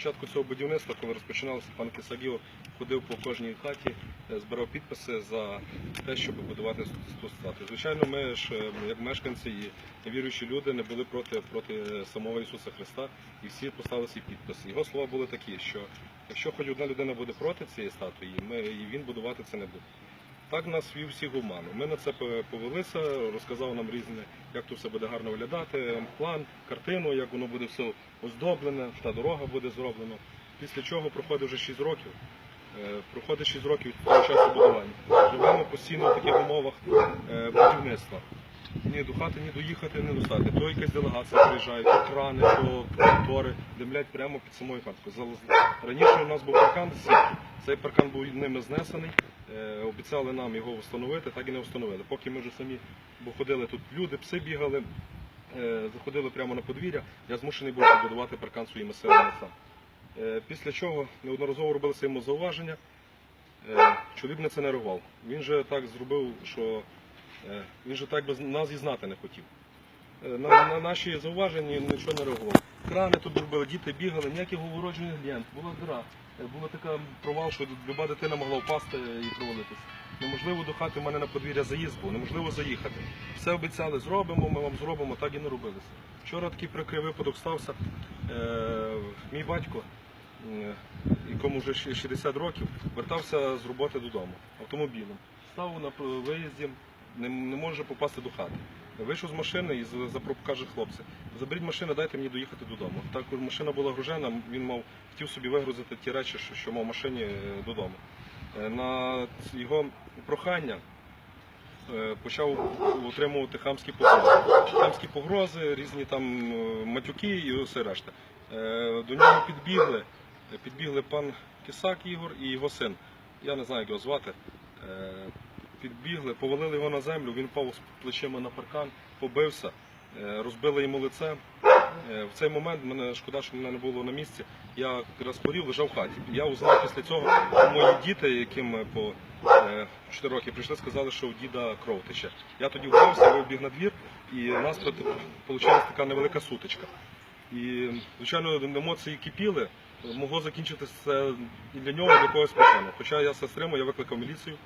початку цього будівництва, коли розпочиналося, пан Кисагіо ходив по кожній хаті, е, збирав підписи за те, щоб будувати стати. Звичайно, ми ж е, як мешканці і віруючі люди не були проти, проти самого Ісуса Христа і всі поставили свій підпис. Його слова були такі, що якщо хоч одна людина буде проти цієї статуї, ми, і він будувати це не буде. Так нас вів всіх в. Ми на це повелися, розказав нам різне, як тут все буде гарно виглядати, план, картину, як воно буде все оздоблене, та дорога буде зроблена. Після чого проходить вже 6 років. Е, Проходить 6 років від часу будування. Живемо постійно в таких умовах е, будівництва. Ні до хати, ні доїхати, ні достати. То якась делегація приїжджає, то крани, то контори, димлять прямо під самою хаткою. Раніше у нас був паркан. Цей паркан був ними знесений. Е, Обіцяли нам його встановити, так і не встановили. Поки ми вже самі, бо ходили тут люди, пси бігали, е, заходили прямо на подвір'я, я змушений був побудувати паркан своїми силами сам. Е, Після чого неодноразово робилися йому зауваження. Чоловік на це не реагував. Він же так зробив, що він же так би нас і знати не хотів. Е, На, на наші зауваження нічого не реагував. Крани тут робили, діти бігали, ніяких огороджених лент, була дира. Е, Була така провал, що люба дитина могла впасти і провалитись. Неможливо до хати в мене на подвір'я заїзд був, неможливо заїхати. Все обіцяли, зробимо, ми вам зробимо, так і не робилося. Вчора такий прикрий випадок стався. Е, мій батько, е, якому вже 60 років, вертався з роботи додому автомобілем. Став на виїзді, не, не може попасти до хати. Вийшов з машини і за- запро- каже хлопці, заберіть машину, дайте мені доїхати додому. Так машина була гружена, він мав хотів собі вигрузити ті речі, що, що мав машині е, додому. Е, На його прохання е, почав отримувати хамські погрози. Хамські погрози, різні там матюки і все решта. До нього підбігли, підбігли пан Кисак Ігор і його син. Я не знаю, як його звати. Підбігли, повалили його на землю, він впав плечима на паркан, побився, е, розбили йому лице. Е, В цей момент мене шкода, що мене не було на місці. Я якраз хворів, лежав в хаті. Я узнав після цього, що мої діти, яким е, по е, 4 роки прийшли, сказали, що у діда кров тече. Я тоді вбрався, вибіг на двір, і у нас вийшла така невелика сутичка. І, звичайно, емоції кипіли. Могло закінчитися і для нього для когось погано. Хоча я все стримав, я викликав міліцію.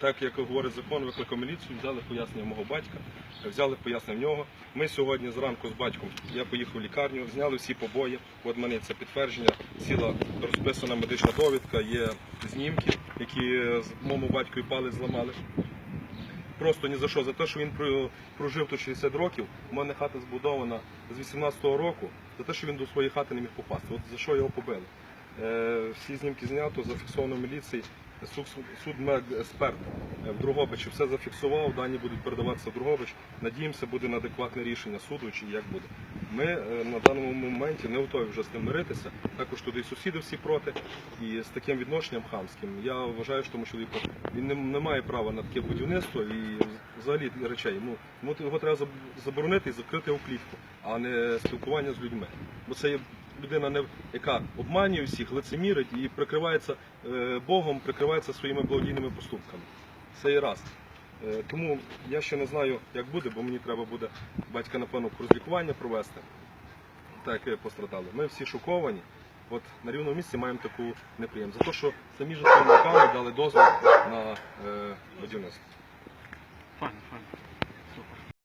Так як говорить закон, викликав міліцію, взяли пояснення мого батька, взяли пояснення в нього. Ми сьогодні зранку з батьком я поїхав в лікарню, зняли всі побої. От мене це підтвердження, ціла розписана медична довідка, є знімки, які з моєму батькові палець зламали. Просто ні за що, за те, що він прожив тут 60 років. У мене хата збудована з 18-го року, за те, що він до своєї хати не міг попасти. От за що його побили. Е, всі знімки знято, зафіксовано в міліції. Суд, судмедексперт е, в Другобичі все зафіксував, дані будуть передаватися в Другобич. Надіємося, буде на адекватне рішення суду чи як буде. Ми е, на даному моменті не готові вже з тим миритися. Також туди і сусіди всі проти. І з таким відношенням хамським я вважаю, що тому чоловіку він не, не має права на таке будівництво і взагалі речей. Ну, йому його треба заборонити і закрити у клітку, а не спілкування з людьми. Бо це є людина, не, яка обманює всіх, лицемірить і прикривається е, Богом, прикривається своїми благодійними поступками. Це і раз. Е, Тому я ще не знаю, як буде, бо мені треба буде батька, напевно, курс лікування провести, так як пострадали. Ми всі шоковані. От на рівному місці маємо таку неприємність. За те, що самі житлові дали дозвіл на е, будівництво.